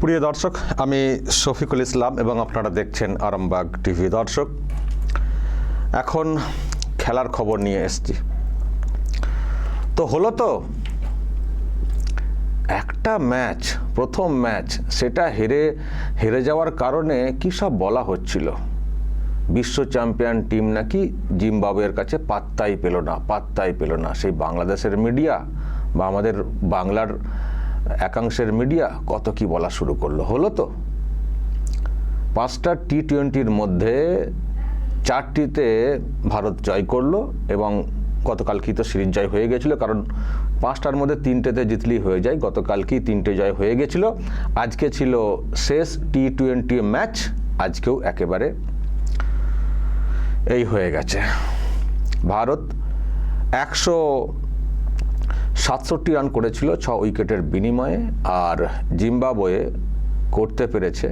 প্রিয় দর্শক, আমি শফিকুল ইসলাম এবং আপনারা দেখছেন আরামবাগ টিভি। দর্শক, এখন খেলার খবর নিয়ে এসছি। তো হলো তো, একটা ম্যাচ, প্রথম ম্যাচ, সেটা হেরে হেরে যাওয়ার কারণে কী সব বলা হচ্ছিল? বিশ্ব চ্যাম্পিয়ন টিম নাকি জিম্বাবুয়ের কাছে পাত্তাই পেল না, পাত্তাই পেল না। সেই বাংলাদেশের মিডিয়া বা আমাদের বাংলার একাংশের মিডিয়া কত কি বলা শুরু করল? হলো তো? পাঁচটা টি টোয়েন্টির মধ্যে চারটিতে ভারত জয় করল এবং গতকাল কি তো সিরিজ জয় হয়ে গেছিল, কারণ পাঁচটার মধ্যে তিনটেতে জিতলেই হয়ে যায়। গতকাল কি তিনটে জয় হয়ে গেছিল। আজকে ছিল শেষ টি টোয়েন্টি ম্যাচ, আজকেও একেবারে এই হয়ে গেছে। ভারত একশো সাতষট্টি রান করেছিল, ছ উইকেটের বিনিময়ে, আর জিম্বাবুয়ে করতে পেরেছে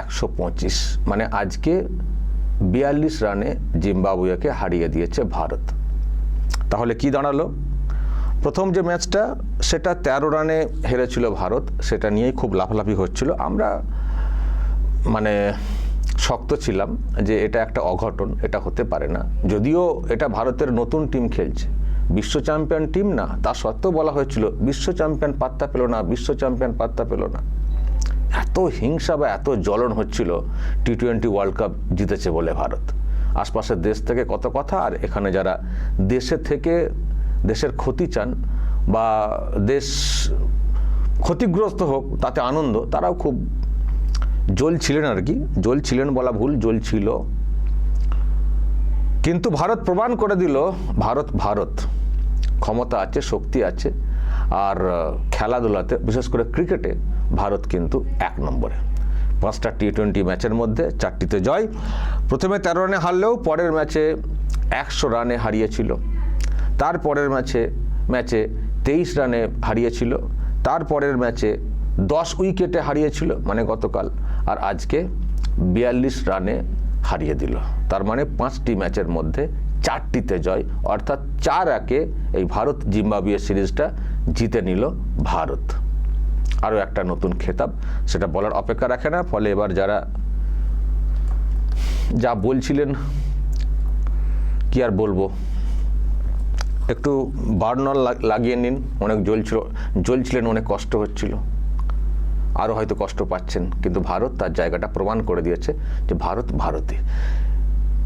একশো পঁচিশ। মানে আজকে বিয়াল্লিশ রানে জিম্বাবুয়েকে হারিয়ে দিয়েছে ভারত। তাহলে কি দাঁড়াল? প্রথম যে ম্যাচটা, সেটা তেরো রানে হেরেছিল ভারত, সেটা নিয়েই খুব লাফালাফি হচ্ছিল। আমরা মানে শক্ত ছিলাম যে এটা একটা অঘটন, এটা হতে পারে না। যদিও এটা ভারতের নতুন টিম খেলছে বিশ্ব চ্যাম্পিয়ন টিম না, তা সত্ত্বেও বলা হয়েছিল, বিশ্ব চ্যাম্পিয়ন পাত্তা পেল না, বিশ্ব চ্যাম্পিয়ন পাত্তা পেল না। এত হিংসা বা এত জ্বলন হচ্ছিল টি টোয়েন্টি ওয়ার্ল্ড কাপ জিতেছে বলে ভারত। আশপাশের দেশ থেকে কত কথা, আর এখানে যারা দেশে থেকে দেশের ক্ষতি চান বা দেশ ক্ষতিগ্রস্ত হোক, তাতে আনন্দ, তারাও খুব জ্বলছিলেন আর কি। জ্বলছিলেন বলা ভুল, জ্বলছিল। কিন্তু ভারত প্রমাণ করে দিল, ভারত ভারত, ক্ষমতা আছে, শক্তি আছে, আর খেলাধুলাতে, বিশেষ করে ক্রিকেটে, ভারত কিন্তু এক নম্বরে। পাঁচটা টি টোয়েন্টি ম্যাচের মধ্যে চারটিতে জয়। প্রথমে তেরো রানে হারলেও পরের ম্যাচে একশো রানে হারিয়েছিল। তারপরের ম্যাচে ম্যাচে তেইশ রানে হারিয়েছিল। তারপরের ম্যাচে দশ উইকেটে হারিয়েছিল মানে গতকাল। আর আজকে বিয়াল্লিশ রানে হারিয়ে দিল। তার মানে পাঁচটি ম্যাচের মধ্যে চারটিতে জয়, অর্থাৎ চার একে এই ভারত জিম্বাবুয়ে সিরিজটা জিতে নিল ভারত। আরও একটা নতুন খেতাব, সেটা বলার অপেক্ষা রাখে না, ফলে এবার যারা যা বলছিলেন, কি আর বলব? একটু বার্নার লাগিয়ে নিন, অনেক জ্বলছিল, জ্বলছিলেন, অনেক কষ্ট হচ্ছিল। আরও হয়তো কষ্ট পাচ্ছেন, কিন্তু ভারত তার জায়গাটা প্রমাণ করে দিয়েছে যে ভারত ভারতে।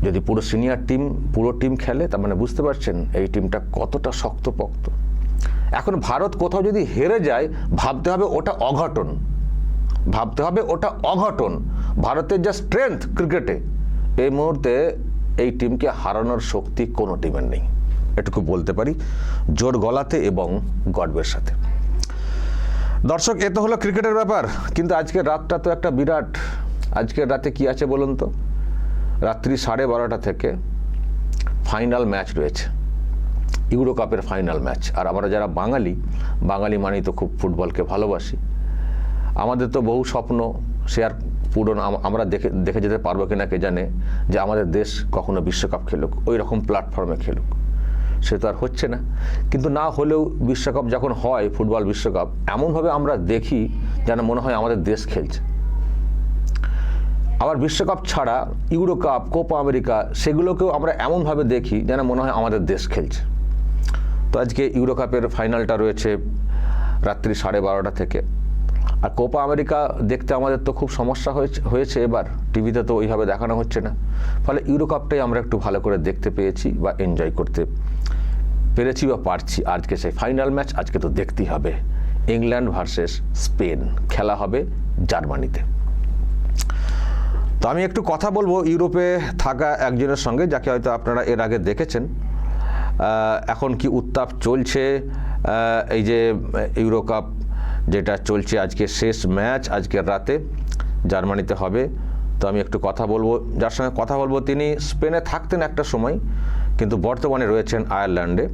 যদি পুরো সিনিয়র টিম, পুরো টিম খেলে, তার মানে বুঝতে পারছেন এই টিমটা কতটা শক্তপোক্ত। এখন ভারত কোথাও যদি হেরে যায়, ভাবতে হবে ওটা অঘটন। ভাবতে হবে ওটা অঘটন। ভারতের যা স্ট্রেংথ ক্রিকেটে, এই মুহূর্তে এই টিমকে হারানোর শক্তি কোনো টিমের নেই। এটুকু বলতে পারি, জোর গলাতে এবং গর্বের সাথে। দর্শক, এ তো হলো ক্রিকেটের ব্যাপার। কিন্তু আজকের রাতটা তো একটা বিরাট। আজকের রাতে কি আছে বলুন তো? রাত্রি সাড়ে বারোটা থেকে ফাইনাল ম্যাচ রয়েছে। ইউরো কাপের ফাইনাল ম্যাচ। আর আমরা যারা বাঙালি বাঙালি মানেই তো খুব ফুটবলকে ভালোবাসি। আমাদের তো বহু স্বপ্ন সে আর পূরণ আম- আমরা দেখে দেখে যেতে পারব কিনা কে জানে? যে আমাদের দেশ কখনো বিশ্বকাপ খেলুক, ওই রকম প্ল্যাটফর্মে খেলুক। সে তো আর হচ্ছে না। কিন্তু না হলেও বিশ্বকাপ যখন হয়, ফুটবল বিশ্বকাপ, এমনভাবে আমরা দেখি যেন মনে হয় আমাদের দেশ খেলছে। আবার বিশ্বকাপ ছাড়া, ইউরো কাপ, কোপা আমেরিকা, সেগুলোকেও আমরা এমনভাবে দেখি যেন মনে হয় আমাদের দেশ খেলছে। তো আজকে ইউরো কাপের ফাইনালটা রয়েছে রাত্রি সাড়ে বারোটা থেকে। আর কোপা আমেরিকা দেখতে আমাদের তো খুব সমস্যা হয়েছে এবার। টিভিতে তো ওইভাবে দেখানো হচ্ছে না। ফলে ইউরো কাপটাই আমরা একটু ভালো করে দেখতে পেয়েছি বা এনজয় করতে পেরেছি বা পারছি। আজকে সেই ফাইনাল ম্যাচ আজকে তো দেখতেই হবে। England versus Spain. খেলা হবে জার্মানিতে। তো আমি একটু কথা বলব ইউরোপে থাকা একজনের সঙ্গে, যাকে হয়তো আপনারা এর আগে দেখেছেন। এখন কি উত্তাপ চলছে? এই যে ইউরো কাপ যেটা চলছে আজকে শেষ ম্যাচ আজকের রাতে জার্মানিতে হবে। তো আমি একটু কথা বলব। যার সঙ্গে কথা বলব তিনি স্পেনে থাকতেন একটা সময়, কিন্তু বর্তমানে রয়েছেন আয়ারল্যান্ডে।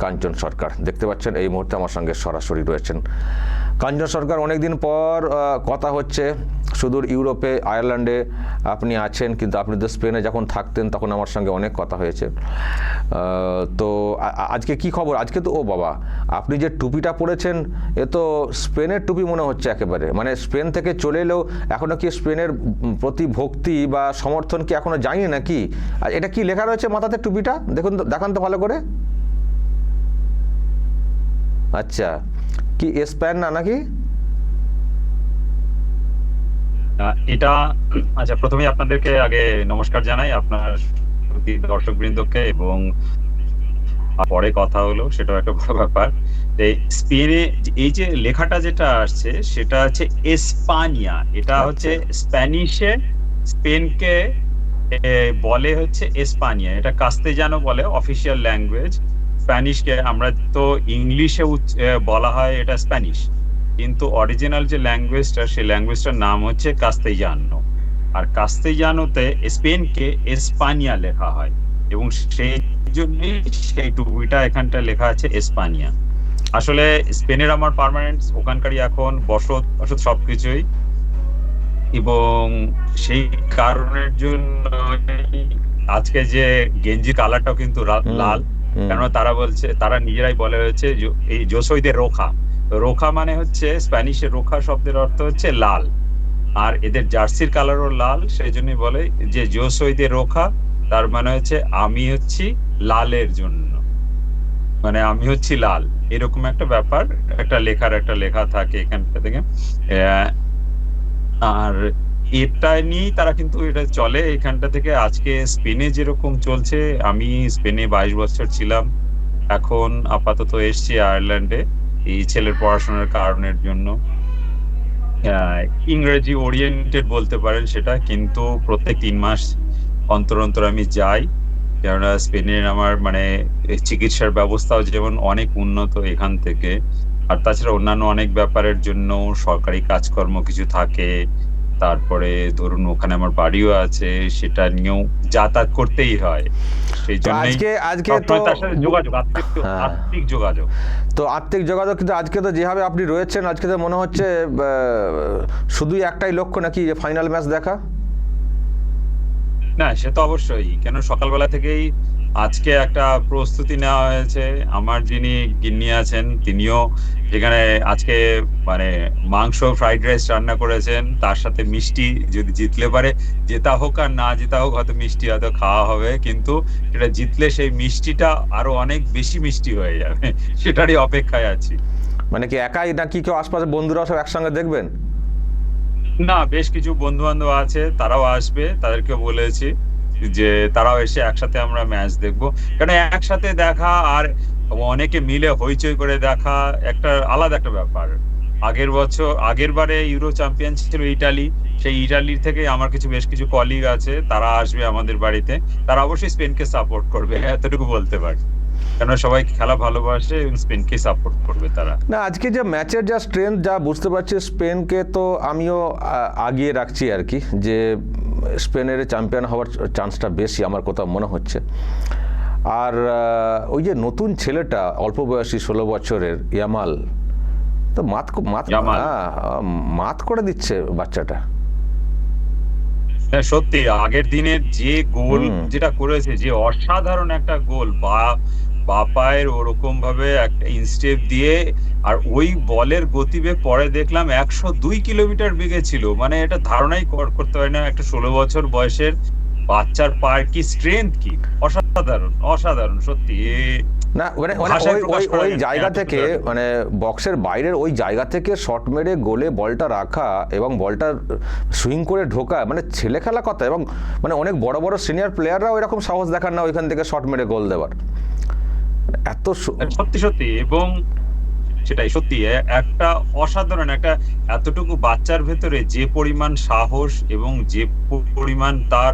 কাঞ্চন সরকার। দেখতে পাচ্ছেন, এই মুহূর্তে আমার সঙ্গে সরাসরি রয়েছেন কাঞ্চন সরকার। অনেকদিন পর কথা হচ্ছে, সুদূর ইউরোপে, আয়ারল্যান্ডে আপনি আছেন, কিন্তু আপনি তো স্পেনে যখন থাকতেন, তখন আমার সঙ্গে অনেক কথা হয়েছে। তো আজকে কি খবর? আজকে তো, ও বাবা, আপনি যে টুপিটা পরেছেন, এ তো স্পেনের টুপি মনে হচ্ছে একেবারে। মানে স্পেন থেকে চলে এলেও এখনও কি স্পেনের প্রতি ভক্তি বা সমর্থন কি এখনও যায়নি নাকি আর এটা কি লেখা রয়েছে মাথাতে টুপিটা? দেখুন দেখান তো ভালো করে। আচ্ছা। কি স্প্যান না নাকি? এটা আচ্ছা প্রথমেই আপনাদেরকে আগে নমস্কার জানাই আপনার দর্শক বৃন্দকে এবং পরে কথা হলো সেটাও একটা বড় ব্যাপার। এই স্পেনে এই যে লেখাটা যেটা আসছে সেটা হচ্ছে এসপানিয়া। এটা আচ্ছা। হচ্ছে স্প্যানিশে স্পেনকে বলে হচ্ছে এসপানিয়া। এটা কাস্তেজানো বলে অফিসিয়াল ল্যাঙ্গুয়েজ। স্প্যানিশকে আমরা তো ইংলিশে বলা হয় এটা স্প্যানিশ কিন্তু অরিজিনাল যে ল্যাঙ্গুয়েজটা সেই ল্যাঙ্গুয়েজটার নাম হচ্ছে কাস্তেজানো আর কাস্তেজানোতে স্পেনকে এসপানিয়া লেখা হয়। এবং সেই জন্যই সেই টুপিটা এখানটা লেখা আছে এসপানিয়া আসলে স্পেনের আমার পার্মানেন্ট ওখানকারই এখন বসত বসত সবকিছুই। এবং সেই কারণের জন্য আজকে যে গেঞ্জি কালারটাও কিন্তু লাল। হুম। কেন তারা বলছে, তারা নিজেরাই বলে হয়েছে এই জোসইদের রোখা। রোখা মানে হচ্ছে, স্প্যানিশের রোখা শব্দের অর্থ হচ্ছে লাল। আর এদের জার্সির কালারও লাল সেই জন্যই বলে যে জোসইদের রোখা, তার মানে হচ্ছে, আমি হচ্ছি লালের জন্য। মানে আমি হচ্ছি লাল। এরকম একটা ব্যাপার, একটা লেখার একটা লেখা থাকে এখানটা থেকে। আর এটা নিয়েই তারা কিন্তু এটা চলে। এখানটা থেকে আজকে স্পেনে যেরকম চলছে, আমি স্পেনে বাইশ বছর ছিলাম। এখন আপাতত এসছি আয়ারল্যান্ডে, এই ছেলের পড়াশোনার কারণের জন্য। ইংরেজি ওরিয়েন্টেড বলতে পারেন সেটা, কিন্তু প্রত্যেক তিন মাস অন্তর অন্তর আমি যাই। কেননা স্পেনের আমার মানে চিকিৎসার ব্যবস্থাও যেমন অনেক উন্নত এখান থেকে। আর তাছাড়া অন্যান্য অনেক ব্যাপারের জন্য সরকারি কাজকর্ম কিছু থাকে তারপরে ধরুন ওখানে আমার বাড়িও আছে সেটা নিয়েও যাতায়াত করতেই হয়। সেই তো জন্যই আজকে আজকে তো যোগাযোগ আত্মিক হ্যাঁ। যোগাযোগ। তো আর্থিক যোগাযোগ কিন্তু আজকে তো যেভাবে আপনি রয়েছেন আজকে তো মনে হচ্ছে শুধুই একটাই লক্ষ্য নাকি যে ফাইনাল ম্যাচ দেখা? না সে তো অবশ্যই। কেন সকালবেলা থেকেই আজকে একটা প্রস্তুতি নেওয়া হয়েছে। আমার যিনি গিন্নি আছেন তিনিও যেখানে আজকে মানে মাংস ফ্রাইড রাইস রান্না করেছেন তার সাথে মিষ্টি যদি জিতলে পারে জেতা হোক আর না জেতা হোক হয়তো মিষ্টি হয়তো খাওয়া হবে। কিন্তু সেটা জিতলে সেই মিষ্টিটা আরও অনেক বেশি মিষ্টি হয়ে যাবে। সেটারই অপেক্ষায় আছি। মানে কি একাই নাকি কেউ আশপাশে বন্ধুরা সব একসঙ্গে দেখবেন? না বেশ কিছু বন্ধু বান্ধব আছে তারাও আসবে তাদেরকে বলেছি। যে তারাও এসে একসাথে আমরা ম্যাচ দেখব। কারণ একসাথে দেখা আর অনেকে মিলে হইচই করে দেখা একটা আলাদা একটা ব্যাপার। আগের বছর, আগের বারে ইউরো চ্যাম্পিয়ন ছিল ইটালি সেই ইটালির থেকে আমার কিছু, বেশ কিছু কলিগ আছে, তারা আসবে আমাদের বাড়িতে। তারা অবশ্যই স্পেনকে সাপোর্ট করবে, এতটুকু বলতে পারি। কেন সবাই খেলা ভালোবাসে এবং স্পেনকে সাপোর্ট করবে তারা। না, আজকে যে ম্যাচের যা স্ট্রেংথ যা বুঝতে পারছি স্পেনকে তো আমিও আগিয়ে রাখছি আর কি, যে স্পেনের চ্যাম্পিয়ন হওয়ার চান্সটা বেশি আমার কথা মনে হচ্ছে। আর ওই যে নতুন ছেলেটা অল্প বয়সী ষোলো বছরের ইয়ামাল তো মাত মাত হ্যাঁ, মাত করে দিচ্ছে বাচ্চাটা। হ্যাঁ সত্যি আগের দিনের যে গোল যেটা করেছে যে অসাধারণ একটা গোল বা বাপায়ের ওরকম ভাবে একটা ইনস্টেপ দিয়ে আর ওই বলের গতিবেগ পরে দেখলাম একশো দুই কিলোমিটার বেগে ছিল। মানে এটা ধারণাই কর- করতে পারি না একটা ষোলো বছর বয়সের বাচ্চার পায়ের কি স্ট্রেংথ কি? অসাধারণ অসাধারণ সত্যি। না মানে মানে ওই ওই জায়গা থেকে মানে বক্সের বাইরের ওই জায়গা থেকে শট মেরে গোলে বলটা রাখা এবং বলটা সুইং করে ঢোকা মানে ছেলে খেলা কথা এবং মানে অনেক বড় বড় সিনিয়র প্লেয়াররাও এরকম সাহস দেখান না ওইখান থেকে শট মেরে গোল দেওয়ার। এত সত্যি সত্যি এবং সেটাই সত্যি একটা অসাধারণ, একটা এতটুকু বাচ্চার ভেতরে যে পরিমাণ সাহস এবং যে পরিমাণ তার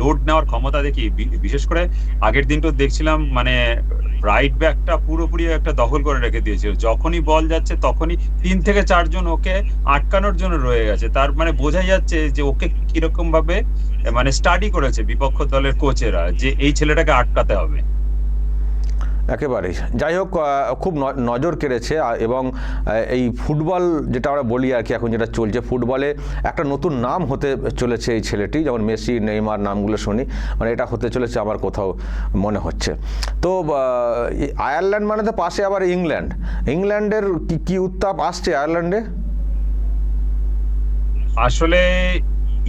লোড নেওয়ার ক্ষমতা দেখি বিশেষ করে আগের দিন তো দেখছিলাম মানে রাইট ব্যাকটা পুরোপুরি একটা দখল করে রেখে দিয়েছিল। যখনই বল যাচ্ছে তখনই তিন থেকে চারজন ওকে আটকানোর জন্য রয়ে গেছে। তার মানে বোঝাই যাচ্ছে যে ওকে কীরকম ভাবে মানে স্টাডি করেছে বিপক্ষ দলের কোচেরা যে এই ছেলেটাকে আটকাতে হবে। একেবারেই। যাই হোক খুব নজর কেড়েছে এবং এই ফুটবল যেটা আমরা বলি আর কি এখন যেটা চলছে, ফুটবলে একটা নতুন নাম হতে চলেছে এই ছেলেটি, যেমন মেসি, নেইমার নামগুলো শুনি মানে এটা হতে চলেছে আমার কোথাও মনে হচ্ছে। তো আয়ারল্যান্ড মানে তো পাশে আবার ইংল্যান্ড। ইংল্যান্ডের কি কি উত্তাপ আসছে আয়ারল্যান্ডে? আসলে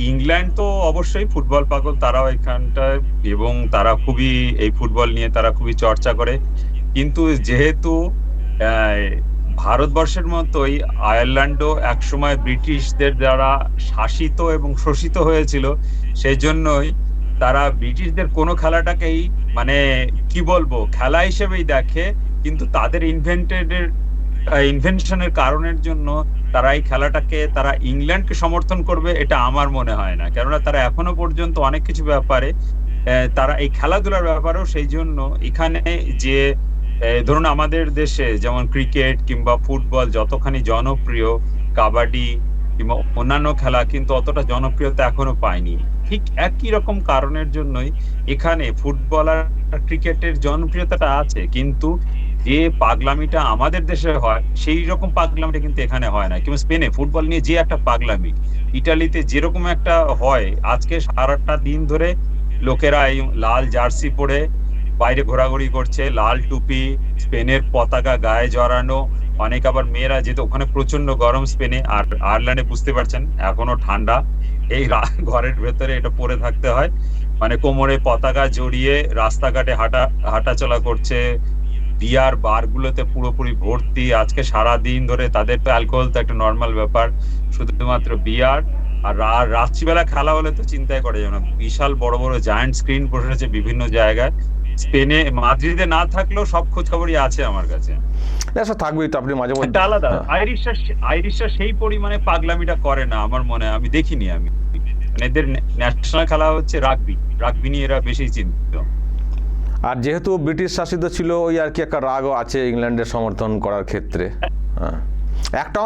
ইংল্যান্ড তো অবশ্যই ফুটবল পাগল, তারাও এখানটায় এবং তারা খুবই এই ফুটবল নিয়ে তারা খুবই চর্চা করে। কিন্তু যেহেতু ভারতবর্ষের মতোই আয়ারল্যান্ডও একসময় ব্রিটিশদের দ্বারা শাসিত এবং শোষিত হয়েছিল সেই জন্যই তারা ব্রিটিশদের কোনো খেলাটাকেই মানে কি বলব, খেলা হিসেবেই দেখে, কিন্তু তাদের ইনভেন্টেডের ইনভেনশনের কারণের জন্য তারা এই খেলাটাকে, তারা ইংল্যান্ডকে সমর্থন করবে, এটা আমার মনে হয় না। কেননা তারা এখনও পর্যন্ত অনেক কিছু ব্যাপারে তারা এই খেলাধুলার ব্যাপারেও সেই জন্য এখানে যে ধরুন আমাদের দেশে যেমন ক্রিকেট কিংবা ফুটবল যতখানি জনপ্রিয়, কাবাডি কিংবা অন্যান্য খেলা কিন্তু অতটা জনপ্রিয়তা এখনও পায়নি। ঠিক একই রকম কারণের জন্যই এখানে ফুটবল আর ক্রিকেটের জনপ্রিয়তাটা আছে। কিন্তু যে পাগলামিটা আমাদের দেশে হয়, সেই রকম পাগলামিটা কিন্তু এখানে হয় না। কিংবা স্পেনে ফুটবল নিয়ে যে একটা পাগলামি, ইটালিতে যেরকম একটা হয়, আজকে সারাটা দিন ধরে লোকেরা এই লাল জার্সি পরে বাইরে ঘোরাঘুরি করছে, লাল টুপি, স্পেনের পতাকা গায়ে জড়ানো, অনেক আবার মেয়েরা যেহেতু ওখানে প্রচণ্ড গরম স্পেনে, আর আয়ারল্যান্ডে বুঝতে পারছেন, এখনও ঠান্ডা। এই ঘরের ভেতরে এটা পরে থাকতে হয়। মানে কোমরে পতাকা জড়িয়ে রাস্তাঘাটে হাঁটা, হাঁটাচলা করছে বিয়ার বারগুলোতে পুরোপুরি ভর্তি। আজকে সারা দিন ধরে তাদের তো অ্যালকোহল তো একটা নর্মাল ব্যাপার। শুধুমাত্র বিয়ার আর রাত্রিবেলা খেলা হলে তো চিন্তাই করে যাবে না। বিশাল বড় বড় জায়ান্ট স্ক্রিন বসেছে বিভিন্ন জায়গায়। স্পেনে মাদ্রিদে না থাকলেও সব খোঁজ খবরই আছে আমার কাছে। থাকবেই তো আপনি মাঝে মধ্যে। আলাদা। হ্যাঁ। আইরিশরা আইরিশরা সেই পরিমাণে পাগলামিটা করে না আমার মনে হয়। আমি দেখিনি আমি। মানে এদের ন্যাশনাল খেলা হচ্ছে রাগবি। রাগবি নিয়ে এরা বেশি চিন্তিত। আর যেহেতু ব্রিটিশ শাসিত ছিল ওই আর কি একটা রাগও আছে ইংল্যান্ডের সমর্থন করার ক্ষেত্রে। হ্যাঁ। একটা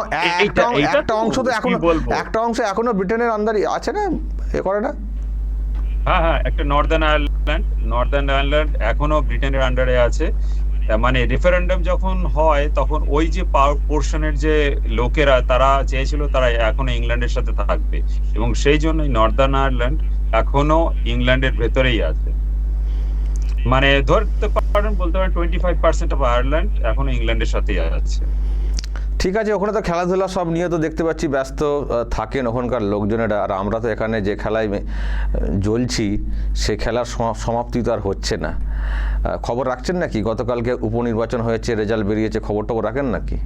একটা অংশ তো এখনও একটা অংশ এখনও ব্রিটেনের আন্দারই আছে না? এ করে না? হ্যাঁ হ্যাঁ একটা নর্দার্ন আয়ারল্যান্ড নর্দার্ন আয়ারল্যান্ড এখনও ব্রিটেনের আন্ডারে আছে। মানে রেফারেন্ডাম যখন হয় তখন ওই যে পোর্শনের যে লোকেরা তারা চেয়েছিল তারা এখনও ইংল্যান্ডের সাথে থাকবে। এবং সেই জন্যই নর্দার্ন আয়ারল্যান্ড এখনও ইংল্যান্ডের ভেতরেই আছে। মানে ধরতে পারেন বলতে পারেন twenty five percent of Ireland এখনও ইংল্যান্ডের সাথেই আছে। ঠিক আছে ওখানে তো খেলাধুলা সব নিয়ে তো দেখতে পাচ্ছি ব্যস্ত থাকেন ওখানকার লোকজনেরা। আর আমরা তো এখানে যে খেলায় জ্বলছি সে খেলার সমা- সমাপ্তি তো আর হচ্ছে না। খবর রাখছেন নাকি? গতকালকে উপনির্বাচন হয়েছে রেজাল্ট বেরিয়েছে খবর টবর রাখেন নাকি?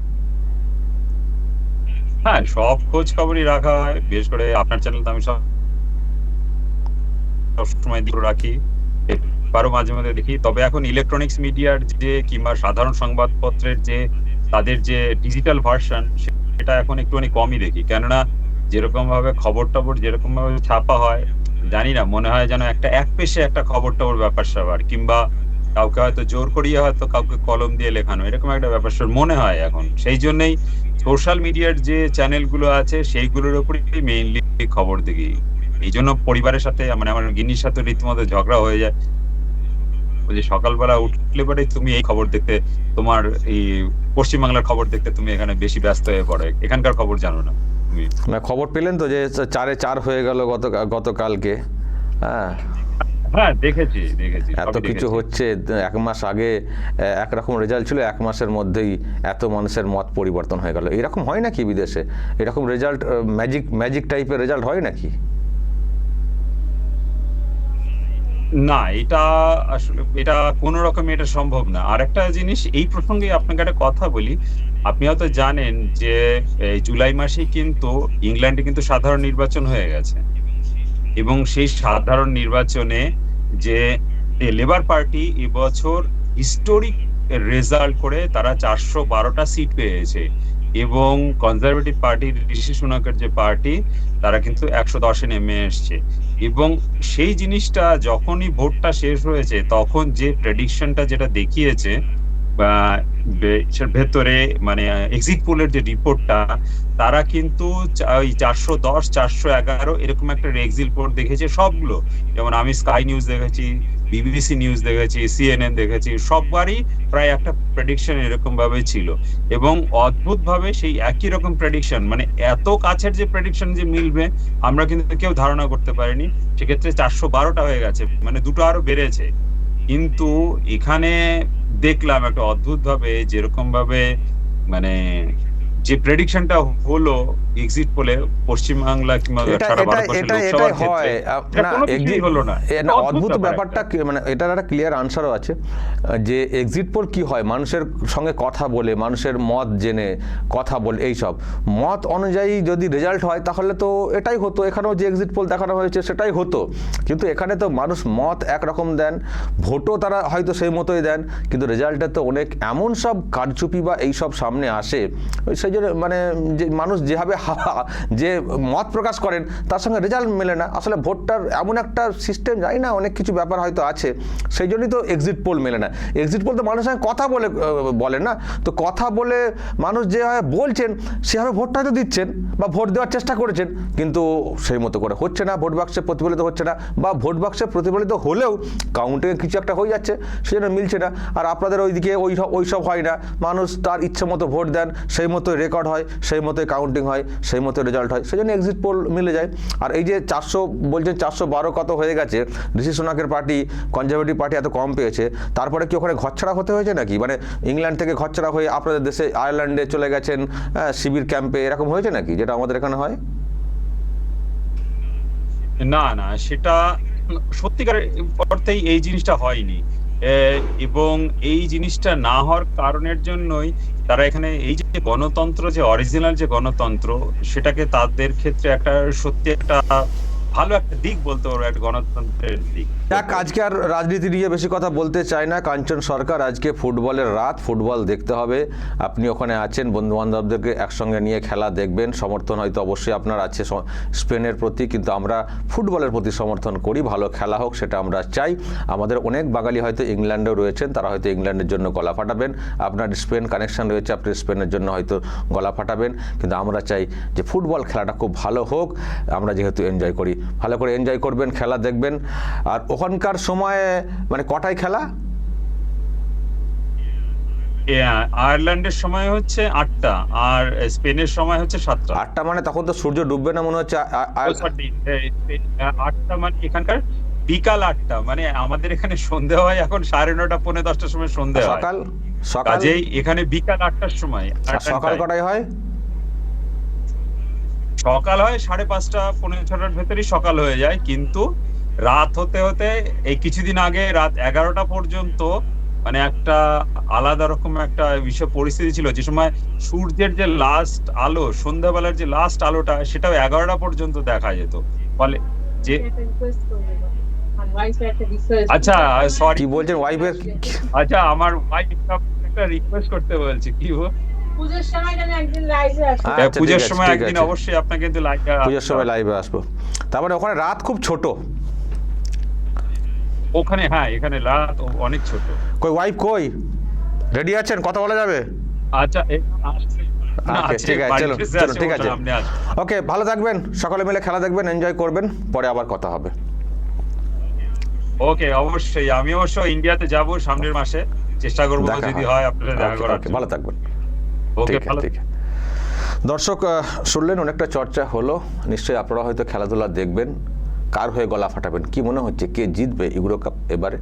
হ্যাঁ সব খোঁজ খবরই রাখা হয় বিশেষ করে আপনার চ্যানেল তো আমি সব সবসময় দিকে রাখি। এবারও মাঝে মাঝে দেখি। তবে এখন ইলেকট্রনিক্স মিডিয়ার যে কিংবা সাধারণ সংবাদপত্রের যে তাদের যে ডিজিটাল ভার্সন সেটা এখন একটুখানি কমই দেখি। কেননা যেরকম ভাবে খবর টবর যেরকম ভাবে ছাপা হয়, জানি না, মনে হয় যেন একটা এক পেশে একটা খবর টবর ব্যাপার স্যাপার, কিংবা কাউকে হয়তো জোর করিয়ে হয়তো কাউকে কলম দিয়ে লেখানো, এরকম একটা ব্যাপার স্যাপার মনে হয় এখন। সেই জন্যই সোশ্যাল মিডিয়ার যে চ্যানেলগুলো আছে, সেইগুলোর উপরই মেইনলি খবর দেখি। এই জন্য পরিবারের সাথে মানে আমার গিন্নির সাথে রীতিমতো ঝগড়া হয়ে যায়। ওই যে সকালবেলা উঠলে পরে তুমি এই খবর দেখতে তোমার এই পশ্চিমবাংলার খবর দেখতে তুমি এখানে বেশি ব্যস্ত হয়ে পড়ো। এখানকার খবর জানো না না খবর পেলেন তো যে চারে চার হয়ে গেল গত গতকালকে। হ্যাঁ। হ্যাঁ দেখেছি দেখেছি এত কিছু হচ্ছে এক মাস আগে একরকম রেজাল্ট ছিল এক মাসের মধ্যেই এত মানুষের মত পরিবর্তন হয়ে গেল। এরকম হয় নাকি বিদেশে? এরকম রেজাল্ট ম্যাজিক ম্যাজিক টাইপের রেজাল্ট হয় নাকি? না, এটা আসলে, এটা কোনো রকমে এটা সম্ভব না। আর একটা জিনিস, এই প্রসঙ্গে আপনাকে একটা কথা বলি। আপনি হয়তো জানেন যে, এই জুলাই মাসে কিন্তু ইংল্যান্ডে কিন্তু সাধারণ নির্বাচন হয়ে গেছে। এবং সেই সাধারণ নির্বাচনে যে লেবার পার্টি এবছর হিস্টোরিক রেজাল্ট করে তারা চারশো বারোটা সিট পেয়েছে। এবং কনজারভেটিভ পার্টি ঋষি সুনাকের যে পার্টি তারা কিন্তু একশো দশে নেমে এসছে। এবং সেই জিনিসটা যখনই ভোটটা শেষ হয়েছে, তখন যে প্রেডিকশনটা যেটা দেখিয়েছে বা ভেতরে মানে এক্সিট পোলের যে রিপোর্টটা তারা কিন্তু ওই চারশো দশ, চারশো এগারো এরকম একটা এক্সিট পোল দেখেছে সবগুলো। যেমন আমি স্কাই নিউজ দেখেছি বিবিসি নিউজ দেখেছি সিএনএন দেখেছি, সববারই প্রায় একটা প্রেডিকশন এরকম ভাবে ছিল। এবং অদ্ভুত ভাবে সেই একই রকম প্রেডিকশন মানে এত কাছের যে প্রেডিকশন যে মিলবে, আমরা কিন্তু কেউ ধারণা করতে পারিনি। সেক্ষেত্রে চারশো বারোটা হয়ে গেছে মানে দুটো আরও বেড়েছে। কিন্তু এখানে দেখলাম একটা অদ্ভুত ভাবে যেরকম ভাবে মানে যে প্রেডিকশনটা হলো এক্সিট পোলে পশ্চিমবাংলা কিংবা সারা ভারতবর্ষের লোকসভার ক্ষেত্রে কোনো কিছুই হলো না। অদ্ভুত ব্যাপারটা মানে এটার একটা ক্লিয়ার আনসারও আছে যে এক্সিট পোল কি হয়? মানুষের সঙ্গে কথা বলে মানুষের মত জেনে কথা বলে এইসব। মত অনুযায়ী যদি রেজাল্ট হয় তাহলে তো এটাই হতো। এখানেও যে এক্সিট পোল দেখানো হয়েছে সেটাই হতো। কিন্তু এখানে তো মানুষ মত একরকম দেন ভোটও তারা হয়তো সেই মতোই দেন কিন্তু রেজাল্টে তো অনেক এমন সব কারচুপি বা এইসব সামনে আসে সেই জন্য মানে যে মানুষ যেভাবে যে মত প্রকাশ করেন, তার সঙ্গে রেজাল্ট মেলে না। আসলে ভোটটার এমন একটা সিস্টেম জানি না, অনেক কিছু ব্যাপার হয়তো আছে। সেই জন্যই তো এক্সিট পোল মেলে না। এক্সিট পোল তো মানুষের সঙ্গে কথা বলে বলেন না। তো কথা বলে মানুষ যেভাবে বলছেন, সেভাবে ভোটটা হয়তো দিচ্ছেন বা ভোট দেওয়ার চেষ্টা করেছেন, কিন্তু সেই মতো করে হচ্ছে না। ভোট বাক্সে প্রতিফলিত হচ্ছে না বা ভোট বাক্সে প্রতিফলিত হলেও কাউন্টে কিছু একটা হয়ে যাচ্ছে, সেজন্য মিলছে না। আর আপনাদের ওইদিকে ওই ওই সব হয় না। মানুষ তার ইচ্ছে মতো ভোট দেন, সেই মতো রেকর্ড হয় সেই মতোই কাউন্টিং হয় সেই মতো রেজাল্ট হয় সেই জন্য এক্সিট পোল মিলে যায়। আর এই যে চারশো বলছেন চারশো বারো কত হয়ে গেছে ঋষি সোনাকের পার্টি কনজারভেটিভ পার্টি এত কম পেয়েছে তারপরে কি ওখানে ঘরছাড়া হতে হয়েছে নাকি? মানে ইংল্যান্ড থেকে ঘরছাড়া হয়ে আপনাদের দেশে আয়ারল্যান্ডে চলে গেছেন হ্যাঁ, শিবির ক্যাম্পে এরকম হয়েছে নাকি যেটা আমাদের এখানে হয়? না না সেটা সত্যিকার অর্থেই এই জিনিসটা হয়নি। এবং এই জিনিসটা না হওয়ার কারণের জন্যই তারা এখানে এই যে গণতন্ত্র, যে অরিজিনাল যে গণতন্ত্র, সেটাকে তাদের ক্ষেত্রে একটা সত্যি একটা ভালো একটা দিক বলতে পারব, একটা গণতন্ত্রের দিক। যাক আজকে আর রাজনীতি নিয়ে বেশি কথা বলতে চাই না। কাঞ্চন সরকার আজকে ফুটবলের রাত, ফুটবল দেখতে হবে। আপনি ওখানে আছেন বন্ধু বান্ধবদেরকে একসঙ্গে নিয়ে খেলা দেখবেন। সমর্থন হয়তো অবশ্যই আপনার আছে স্পেনের প্রতি, কিন্তু আমরা ফুটবলের প্রতি সমর্থন করি। ভালো খেলা হোক, সেটা আমরা চাই। আমাদের অনেক বাঙালি হয়তো ইংল্যান্ডেও রয়েছেন, তারা হয়তো ইংল্যান্ডের জন্য গলা ফাটাবেন। আপনার স্পেন কানেকশন রয়েছে, আপনি স্পেনের জন্য হয়তো গলা ফাটাবেন। কিন্তু আমরা চাই যে ফুটবল খেলাটা খুব ভালো হোক। আমরা যেহেতু এনজয় করি। ভালো করে এনজয় করবেন, খেলা দেখবেন। আর ওখানকার সময়ে মানে কটায় খেলা? আয়ারল্যান্ডের সময় হচ্ছে আটটা আর স্পেনের সময় হচ্ছে সাতটা। আটটা মানে তখন তো সূর্য ডুববে না মনে হচ্ছে আটটা মানে এখানকার বিকাল আটটা মানে আমাদের এখানে সন্ধে হয় এখন সাড়ে নটা পৌনে দশটার সময় সন্ধে হয়। সকাল সকাল? এখানে বিকাল আটটার সময় আর সকাল কটায় হয়? সকাল হয় সাড়ে পাঁচটা পনেরো ছটার ভেতরেই সকাল হয়ে যায় কিন্তু রাত হতে হতে এই কিছুদিন আগে রাত এগারোটা পর্যন্ত মানে একটা আলাদা রকম একটা বিষয় পরিস্থিতি ছিল। যে সময় সূর্যের যে লাস্ট আলো সন্ধ্যাবেলার যে লাস্ট আলোটা সেটাও এগারোটা পর্যন্ত দেখা যেত। ফলে যে আচ্ছা সরি কি বলছেন ওয়াইফের আচ্ছা আমার ওয়াইফ একটা রিকোয়েস্ট করতে বলছে। কি গো? পুজোর সময় একদিন লাইভে আচ্ছা, হ্যাঁ, ঠিক পুজোর আছে, সময় একদিন অবশ্যই আপনাকে কিন্তু লাইক পুজোর সময় লাইভে আসব। তারপরে ওখানে রাত খুব ছোট। ওখানে হ্যাঁ এখানে রাত অনেক ছোট। কই ওয়াইফ কই? রেডি আছেন? কথা বলা যাবে? আচ্ছা আচ্ছা, ঠিক আছে চলো চলো ঠিক আছে। ওকে ভালো থাকবেন সকলে মিলে খেলা দেখবেন এনজয় করবেন পরে আবার কথা হবে। ওকে অবশ্যই আমি অবশ্য ইন্ডিয়াতে যাব সামনের মাসে চেষ্টা করব যদি হয়। আপনাদের দেখা করার ভালো থাকবেন। ওকে ভালো ঠিক আছে। দর্শক শুনলেন অনেকটা চর্চা হলো। নিশ্চয়ই আপনারা হয়তো খেলাধুলা দেখবেন। কার হয়ে গলা ফাটাবেন? কি মনে হচ্ছে? কে জিতবে? ইউরো কাপ এবারে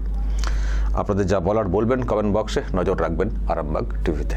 আপনাদের যা বলার বলবেন কমেন্ট বক্সে। নজর রাখবেন আরামবাগ টিভিতে।